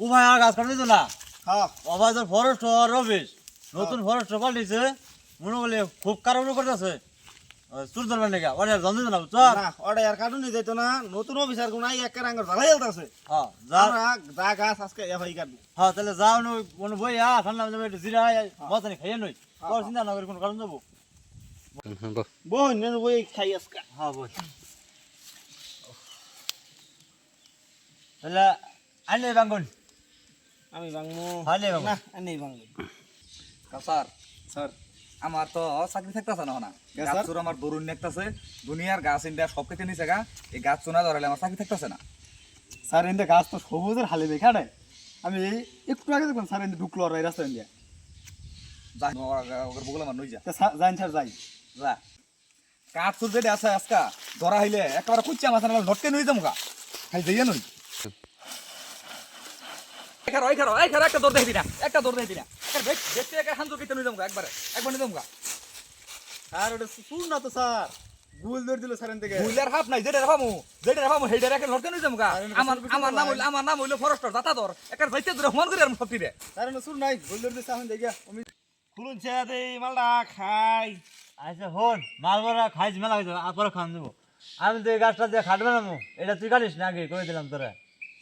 উভয় আর গাছ কাটতে দিত না? হ্যাঁ। অবাই তোর ফরেস্ট রবিশ নতুন ফরেস্ট পাল্টিছে মনে করলে খুব কারণ করতেছে। চুর ধরবেন নাকি? ওটা জন্ম দিত না বুঝছ? না ওটা আর কাটুনি যাইতো না নতুন অফিসার কোন এক রাঙ্গর ভালাই আছে হ্যাঁ যা। যা গাছ আজকে এফআই কাটবো। হ্যাঁ তাহলে যাও নো মনে বই আ ঠান্ডা যাবে একটু জিরা মতানি খাইয়ে নই। তোর চিন্তা না করে কোনো কারণ যাব বোন নেন বই খাই আজকে। হ্যাঁ বই তাহলে আনলে বাঙ্গন। আমি ভাঙবো আনলে বাঙ্গন না আমি ভাঙবো স্যার। স্যার। আমার তো চাকরি থাকতেছে না না। গাছ? চোর আমার দরুন নেকতেছে দুনিয়ার গাছ ইন্ডিয়া সব কেটে নিছে গা। এই গাছ চোনা ধরালে আমার চাকরি থাকতেছে না। স্যার এনতে গাছ তো সবুজের হালে দেখাড়ে আমি এই একটু আগে দেখলাম স্যার এনতে ঢুকলো আর এই রাস্তা ইন্ডিয়া। যাই ওর বগলে আমার নই যা যাইন স্যার যাই যা। কাঠ চোর যেটা আছে আজকা ধরা হইলে একেবারে কুচ্চা মাথা নাল নটকে নই যামুকা খাই যাইয়া নই। একটা দৌড় দেখি না একটা দৌড় দেখি না একটা দেখ দেখতে একটা হান কেটে নই একবারে একবার নই যামুকা স্যার ওটা শুন না তো স্যার। ভুল ধরে দিল স্যার এনতে বুইলার হাফ নাই যেটা রাফামু যেটা রাফামু হেইটা রেখে নটকে নই যামুকা আমার আমার নাম হইল আমার নাম হইল ফরেস্টার দাতা ধর একটা যাইতে ধরে হুমান করে আর স্যার শুন নাই ভুল ধরে দিছে আমি দেখিয়া আমি খুলুন মালটা খাই। আচ্ছা হন মাল বড়া খাইছ মেলা আপরে খান দেবো। আমি তো এই গাছটা দিয়ে খাটবে না মো এটা তুই কাটিস না আগে করে দিলাম তোরা?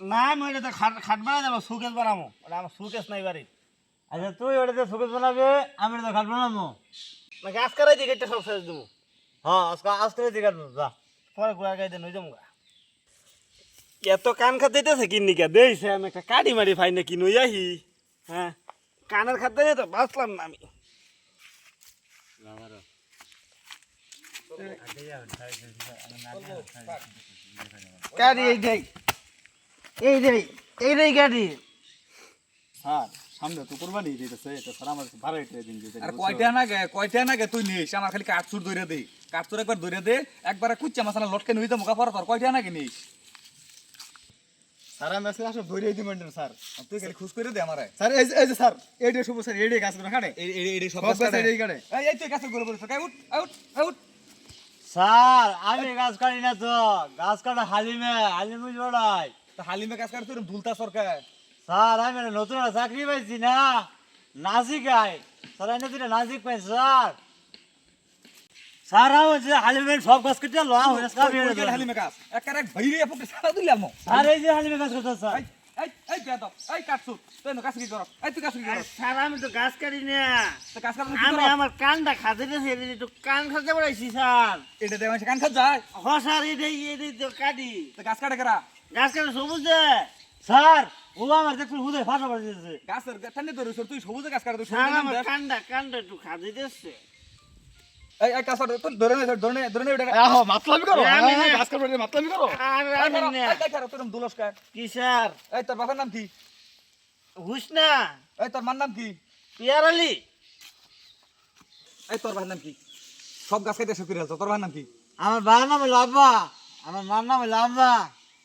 না আমি এটা তো খাট খাট বানা যাব সুকেশ বানাবো। ওটা আমার সুকেশ নাই বাড়ি আচ্ছা তুই ওটা দিয়ে সুকেশ বানাবে আমি এটা খাটবো না মো না গাছ কারাই দিকে সব শেষ দেবো হ্যাঁ আজকে আজকে দিয়ে কাটবো যা। পরে ঘোরা গাইতে নই যাব এত কান খাতে দিতেছে কিনি কে দেইছে আমি একটা কাটি মারি ফাই না কি নই আহি হ্যাঁ কানের খাতে তো বাঁচলাম না আমি। গাড়ি এইটাই এইটাই এইটাই গাড়ি। স্যার সামনে তো কোরবানি দিতেছে তো স্যার আমার বারো এটা দিন দিতে আর কয়টা না গে কয়টা না গে তুই নিস? আমার খালি কাঠচুর ধরে দে। কাঠচুর একবার ধরে দে একবারে কুচ্চা মাসালা লটকে নই যামুকা পর তোর। কয়টা না গে নিস? স্যার আমি আজকে আসলে ধরে দিবেন স্যার। তুই খালি খুশ করে দে আমারে। স্যার এই এই যে স্যার শুভ স্যার গাছ করে খাটে। এই এই এই সব গাছ গাছ কাটে। কাটে। এই এই তুই গাছের গোলে বলিস আউট আউট আউট স্যার আমি গাছ কাটি না তো। গাছ কাটা হালিমে হালিমে জোড়াই তা হালিমে কাজ করে দুলতা সরকার। স্যার আমি নতুন চাকরি পাইছি না। নাসিক আই স্যার এনে তুই নাসিক পাই স্যার। স্যার আমি বলছি হালিমে সব কাজ করতে লো হয়ে কই হালিমে গাছ একারে ভাইরে আপকে সারা দিলাম। স্যার এই যে হালিমে কাজ করতে স্যার এই কাটছু তুই না গাছ কি কর? এই তুই গাছ কি কর? স্যার আমি তো গাছ কাটি না। তো গাছ আমি আমার কানটা কান স্যার। এটা দেওয়া কান যায়? হ স্যার তো কাটি। তো গাছ কাটে করা? গাছ কাটা সবুজ স্যার ও আমার দেখুন হুদে ফাটা পড়ে দিয়েছে গাছের ধরে তুই সবুজে গাছ কাটে তুই সবুজে। কানটা কানটা একটু খাতে দিয়েছে। তোর এই তোর বাবার নাম কি হুস এই তোর মার নাম কি পিয়ার আলী এই তোর ভাইয়ের নাম কি সব গাছ কেটে ফেলছো, তোর ভাইয়ের নাম কি আমার বাবার নাম হলো আব্বা আমার মার নাম হলো আব্বা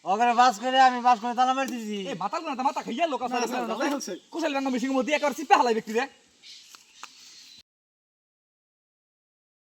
ওখানে বাস করে আমি বাস করে তালা মারি দিছি এই মাথা গুলো মাথা খাইয়া লোক আছে। কুশল রঙ মধ্যে একবার চিপে হালাই ব্যক্তি রে